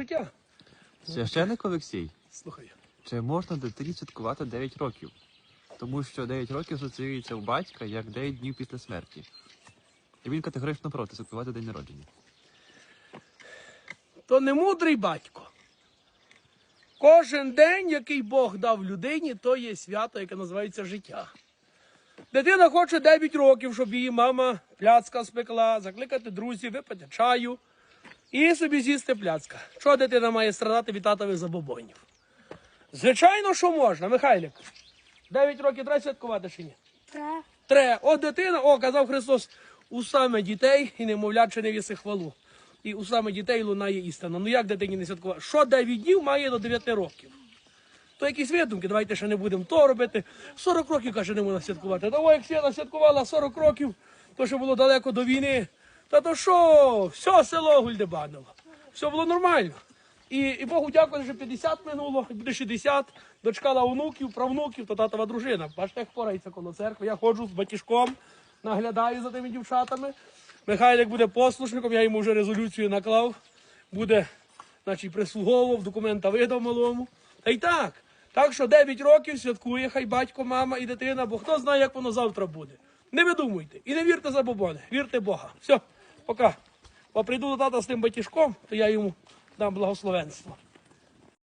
життя. Священник Олексій, Слухай. чи можна дитині святкувати 9 років? Тому що 9 років асоціюється у батька як 9 днів після смерті. І він категорично проти святкувати день народження. То не мудрий батько. Кожен день, який Бог дав людині, то є свято, яке називається життя. Дитина хоче 9 років, щоб її мама пляцка спекла, закликати друзів, випити чаю і собі з'їсти пляцка. Що дитина має страдати від татових забобонів? Звичайно, що можна, Михайлик. 9 років треба святкувати чи ні? Тре. Тре, о дитина, о, казав Христос, устами дітей і немовлят чи не віси хвалу. І устами дітей лунає істина. Ну як дитині не святкувати? Що 9 днів має до 9 років? То якісь видумки, давайте ще не будемо то робити. 40 років, каже, не можна святкувати. Того, як святкувала 40 років, то ще було далеко до війни. Та то що, все село Гульдебаново. Все було нормально. І, і Богу дякую, що 50 минуло, буде 60, дочкала онуків, правнуків, то татова дружина. Бачите, як порається коло церкви. Я ходжу з батіжком, наглядаю за тими дівчатами. Михайлик буде послушником, я йому вже резолюцію наклав. Буде, значить, прислуговував, документа видав малому. Та й так. Так що 9 років святкує хай батько, мама і дитина, бо хто знає, як воно завтра буде. Не видумуйте і не вірте за бобони, вірте Бога. Все, пока. поприду до тата з тим батіжком, то я йому дам благословенство.